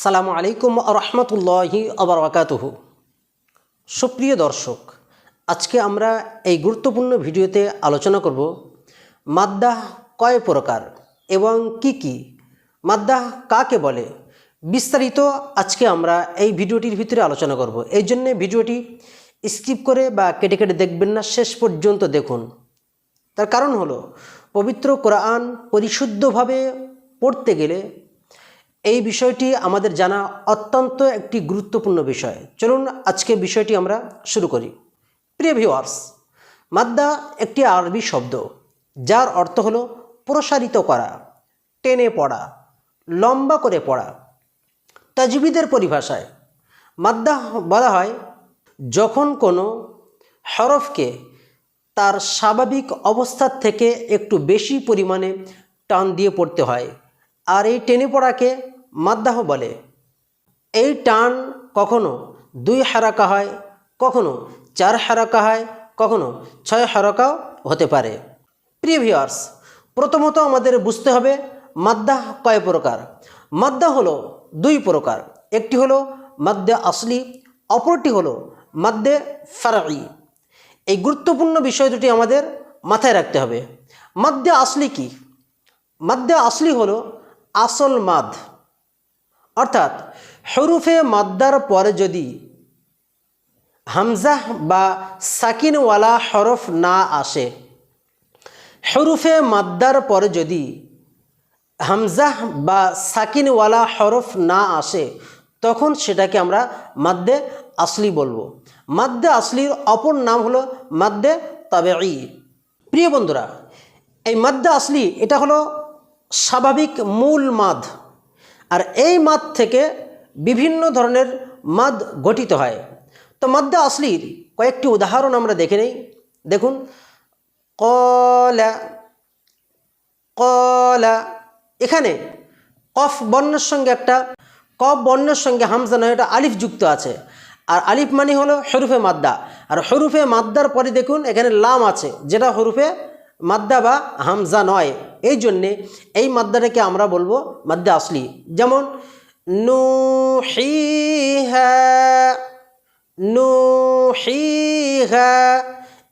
সালামু আলাইকুম রহমতুল্লাহি আবরকাতহ সুপ্রিয় দর্শক, আজকে আমরা এই গুরুত্বপূর্ণ ভিডিওতে আলোচনা করব মাদ্দাহ কয় প্রকার এবং কি কি? মাদ্দাহ কাকে বলে? বিস্তারিত আজকে আমরা এই ভিডিওটির ভিতরে আলোচনা করব। এই জন্যে ভিডিওটি স্কিপ করে বা কেটে কেটে দেখবেন না, শেষ পর্যন্ত দেখুন। তার কারণ হলো, পবিত্র কোরআন পরিশুদ্ধভাবে পড়তে গেলে এই বিষয়টি আমাদের জানা অত্যন্ত একটি গুরুত্বপূর্ণ বিষয়। চলুন আজকে বিষয়টি আমরা শুরু করি। প্রিয় ভিওয়ার্স মাদ্দা একটি আরবি শব্দ, যার অর্থ হলো প্রসারিত করা, টেনে পড়া, লম্বা করে পড়া। তাজবিদের পরিভাষায় মাদ্দা বলা হয়, যখন কোনো হরফকে তার স্বাভাবিক অবস্থার থেকে একটু বেশি পরিমাণে টান দিয়ে পড়তে হয়, আর এই টেনে পড়াকে মাদ্দাহ বলে। এই টান কখনো দুই হারাকা হয়, কখনো চার হারাকা হয়, কখনো ছয় হারাকাও হতে পারে। প্রিভিয়ার্স, প্রথমত আমাদের বুঝতে হবে মাদ্দাহ কয় প্রকার। মাদ্দা হলো দুই প্রকার, একটি হলো মাদ্দে আসলি, অপরটি হলো মাদ্দে ফারাই এই গুরুত্বপূর্ণ বিষয় দুটি আমাদের মাথায় রাখতে হবে। মাদ্দে আসলি কি? মাদ্দে আসলি হলো আসল মাদ। অর্থাৎ হরুফে মাদ্দার পরে যদি হামজাহ বা সাকিনওয়ালা হরফ না আসে, হরুফে মাদ্দার পরে যদি হামজাহ বা সাকিনওয়ালা হরফ না আসে, তখন সেটাকে আমরা মাদ্দে আসলি বলব। মাদ্দে আসলির অপর নাম হলো মাদ্দে তাবেই প্রিয় বন্ধুরা, এই মাদ্দে আসলি এটা হলো স্বাভাবিক মূল মাদ। আর এই মাদ থেকে বিভিন্ন ধরনের মাদ গঠিত হয়। তো মাদ্দে আসলির কয়েকটি উদাহরণ আমরা দেখে নেই। দেখুন, কলা কলা, এখানে কফ বর্ণের সঙ্গে একটা, কফ বর্ণের সঙ্গে হামজা নয় এটা আলিফ যুক্ত আছে। আর আলিফ মানে হলো হরুফে মাদ্দা। আর হরুফে মাদ্দার পরে দেখুন, এখানে লাম আছে, যেটা হরুফে মাদ্দা বা হামজা নয়। এই জন্যে এই মাদ্দাটাকে আমরা বলব মাদ্দা আসলি। যেমন নু নুহিহা।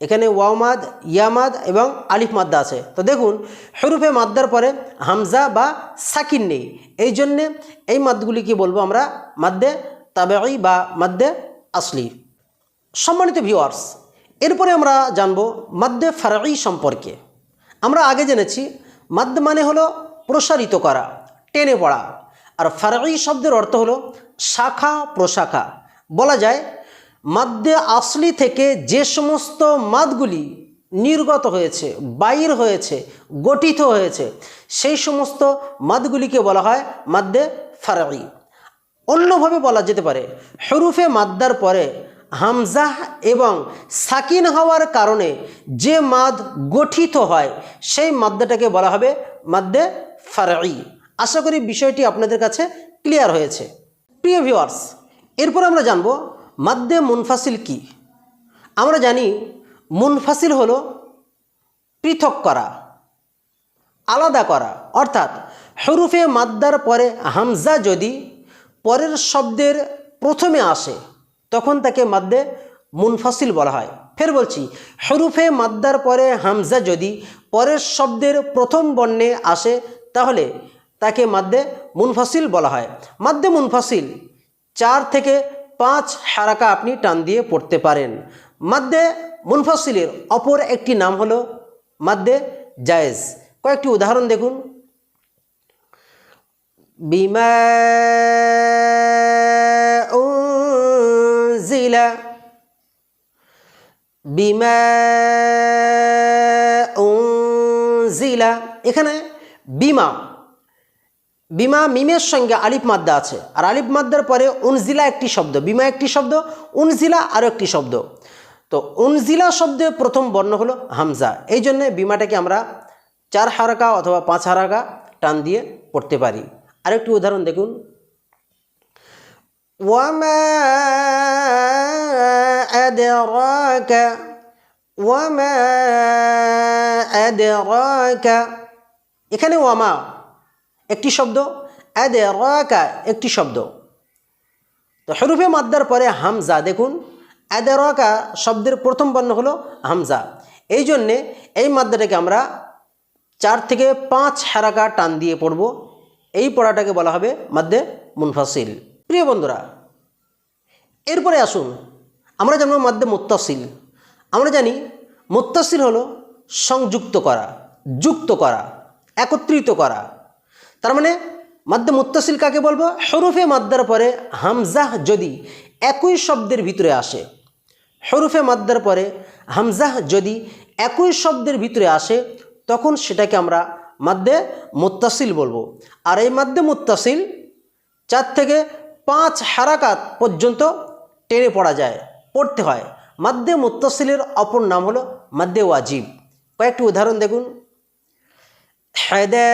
এখানে ওয়ামাদ ইয়ামাদ এবং আলিফ মাদ্দা আছে। তো দেখুন, হরুফে মাদ্দার পরে হামজা বা সাকিন নেই। এই জন্যে এই মাদগুলি কি বলব আমরা মাদ্দে তাবেই বা মাদ্দে আসলি। সম্মানিত ভিউয়ার্স এরপরে আমরা জানব মাদ্দে ফারাই সম্পর্কে। আমরা আগে জেনেছি, মাদ্দ মানে হলো প্রসারিত করা, টেনে পড়া। আর ফারাই শব্দের অর্থ হলো শাখা প্রশাখা। বলা যায়, মাদ্দে আসলি থেকে যে সমস্ত মাদগুলি নির্গত হয়েছে, বাইর হয়েছে, গঠিত হয়েছে, সেই সমস্ত মাদগুলিকে বলা হয় মাদ্দে ফারাই অন্যভাবে বলা যেতে পারে, হরুফে মাদ্দার পরে হামজাহ এবং সাকিন হওয়ার কারণে যে মাদ গঠিত হয়, সেই মাদ্দাটাকে বলা হবে মাদ্দে ফারাই আশা করি বিষয়টি আপনাদের কাছে ক্লিয়ার হয়েছে। প্রিয় ভিওয়ার্স এরপর আমরা জানব মাদ্দে মুনফাসিল কি? আমরা জানি মুনফাসিল হলো পৃথক করা, আলাদা করা। অর্থাৎ হরুফে মাদ্দার পরে হামজা যদি পরের শব্দের প্রথমে আসে তখন তাকে মাদ্দে মুনফাসিল বলা হয়। ফের বলছি, হরুফে মাদ্দার পরে হামজা যদি পরের শব্দের প্রথম বর্ণে আসে, তাহলে তাকে মাদ্দে মুনফাসিল বলা হয়। মাদ্দে মুনফাসিল, চার থেকে পাঁচ হারাকা আপনি টান দিয়ে পড়তে পারেন। মাদ্দে মুনফাসিলের অপর একটি নাম হলো মাদ্দে জায়েজ। কয়েকটি উদাহরণ দেখুন। বিমা বিমা উনজিলা। এখানে বিমা। বিমা মিমের সঙ্গে আলিফ মাদ্দা আছে। আর আলিফ মাদ্দার পরে উনজিলা একটি শব্দ। বিমা একটি শব্দ, উনজিলা আরও একটি শব্দ। তো উনজিলা শব্দে প্রথম বর্ণ হলো হামজা। এই জন্যে বিমাটাকে আমরা চার হারাকা অথবা পাঁচ হারাকা টান দিয়ে পড়তে পারি। আরেকটি উদাহরণ দেখুন। ওয়ামা আদরাকা ওয়ামা আদরাকা এখানে ওয়ামা একটি শব্দ আদে রাকা একটি শব্দ। তো হরুফে মাদ্দার পরে হামজা, দেখুন। আদে রাকা শব্দের প্রথম বর্ণ হলো হামজা। এই জন্যে এই মাদ্দাটাকে আমরা চার থেকে পাঁচ হারাকা টান দিয়ে পড়ব। এই পড়াটাকে বলা হবে মাদ্দে মুনফাসিল। প্রিয় বন্ধুরা, এরপরে আসুন, আমরা জানব মাদ্দে মুত্তাসিল। আমরা জানি মুত্তাসিল হলো সংযুক্ত করা, যুক্ত করা, একত্রিত করা। তার মানে মাদ্দে মুত্তাসিল কাকে বলব? হরুফে মাদ্দার পরে হামজাহ যদি একই শব্দের ভিতরে আসে, হরুফে মাদ্দার পরে হামজাহ যদি একই শব্দের ভিতরে আসে, তখন সেটাকে আমরা মাদ্দে মুত্তাসিল বলব। আর এই মাদ্দে মুত্তাসিল চার থেকে পাঁচ হারাকাত পর্যন্ত টেনে পড়া যায়, পড়তে হয়। মাদ্দে মুত্তাসিলের অপর নাম হলো মাদ্দে ওয়াজিব কয়েকটি উদাহরণ দেখুন حدائق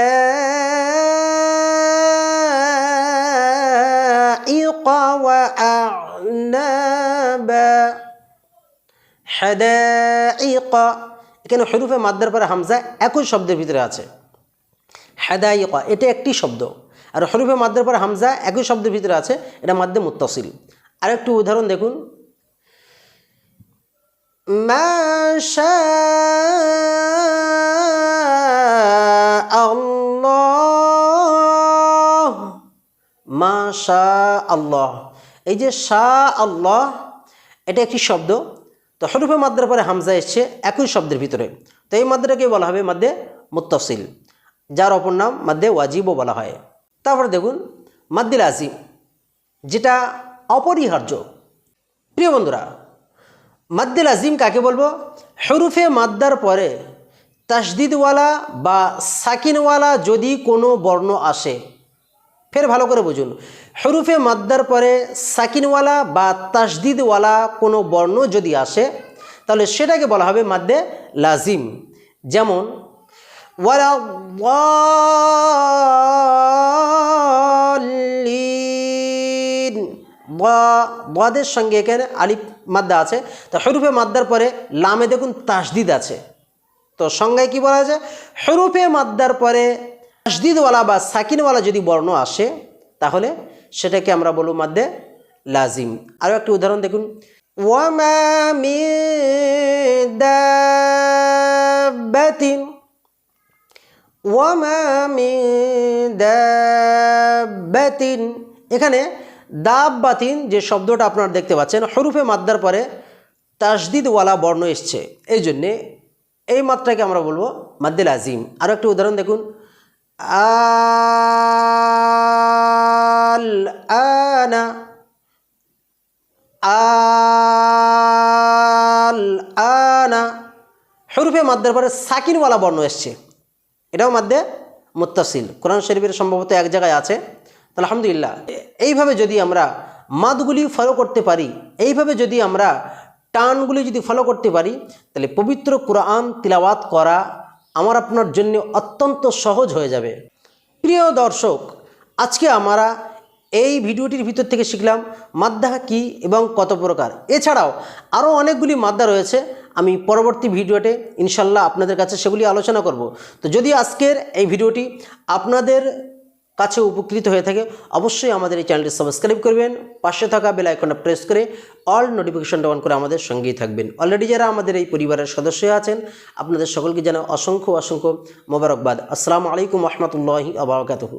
وأعنابا حدائق এখানে হরুফে মাদ্দার পরে হামজা একই শব্দের ভিতরে আছে হেদাইকা এটা একটি শব্দ আর হরুফে মাদ্দার পরে হামজা একই শব্দের ভিতরে আছে এটা মাদ্দে মুত্তাসিল আর একটু উদাহরণ দেখুন মা আল্লাহ। মা শাহ আল্লাহ। এই যে শাহ আল্লাহ, এটা একটি শব্দ। তো হরুফে মাদ্রার পরে হামজা এসছে একই শব্দের ভিতরে। তো এই মাদ্রাকে বলা হবে মাদ্দে মুত্তাসিল যার অপর নাম মাদ্দে ওয়াজিবও বলা হয়। তারপরে দেখুন মাদ্দিল আজিম যেটা অপরিহার্য। প্রিয় বন্ধুরা মাদ্দুল আজিম কাকে বলব? হরুফে মাদ্দার পরে তাসদিদওয়ালা বা সাকিনওয়ালা যদি কোনো বর্ণ আসে, ফের ভালো করে বুঝুন। হরুফে মাদ্দার পরে সাকিনওয়ালা বা তাসদিদওয়ালা কোনো বর্ণ যদি আসে, তাহলে সেটাকে বলা হবে মাদ্দে লাজিম। যেমন, ওয়ালা বাদের সঙ্গে এখানে আলিফ মাদ্দা আছে। তো হরুফে মাদ্দার পরে লামে দেখুন তাসদিদ আছে। তো সংজ্ঞায় কি বলা যায় হরুফে মাদ্দার পরে তাসদিদওয়ালা বা সাকিনওয়ালা যদি বর্ণ আসে, তাহলে সেটাকে আমরা বলব মাদ্দে লাজিম। আরও একটি উদাহরণ দেখুন। ওয়ামা মিন এখানে দাব্বাতিন যে শব্দটা আপনারা দেখতে পাচ্ছেন, হরুফে মাদ্দার পরে তাসদিদওয়ালা বর্ণ এসছে। এই জন্যে এই মাত্রাকে আমরা বলব মাদ্দিল আজিম। আরও একটি উদাহরণ দেখুন। আল আনা আল আনা। হরুফে মাদ্দার পরে সাকিনওয়ালা বর্ণ এসছে। এটাও মাদ্দে মুত্তাসিল। কোরআন শরীফের সম্ভবত এক জায়গায় আছে। আলহামদুলিল্লাহ। এইভাবে যদি আমরা মাদগুলি ফলো করতে পারি, এইভাবে যদি আমরা টানগুলি যদি ফলো করতে পারি, তাহলে পবিত্র কোরআন তিলাওয়াত করা আমার আপনার জন্য অত্যন্ত সহজ হয়ে যাবে। প্রিয় দর্শক, আজকে আমরা এই ভিডিওটির ভিতর থেকে শিখলাম মাদ্দা কি এবং কত প্রকার। এছাড়াও আরও অনেকগুলি মাদ্দা রয়েছে, আমি পরবর্তী ভিডিওতে ইনশাল্লাহ আপনাদের কাছে সেগুলি আলোচনা করব। তো যদি আজকের এই ভিডিওটি আপনাদের কাছে উপকৃত হয়ে থাকে, অবশ্যই আমাদের এই চ্যানেলটি সাবস্ক্রাইব করবেন, পাশে থাকা বেল আইকনটা প্রেস করে অল নোটিফিকেশনটা অন করে আমাদের সঙ্গেই থাকবেন। অলরেডি যারা আমাদের এই পরিবারের সদস্য আছেন, আপনাদের সকলকে যেন অসংখ্য অসংখ্য মোবারকবাদ। আসসালামু আলাইকুম রহমতুল্লাহি আবরকাতহু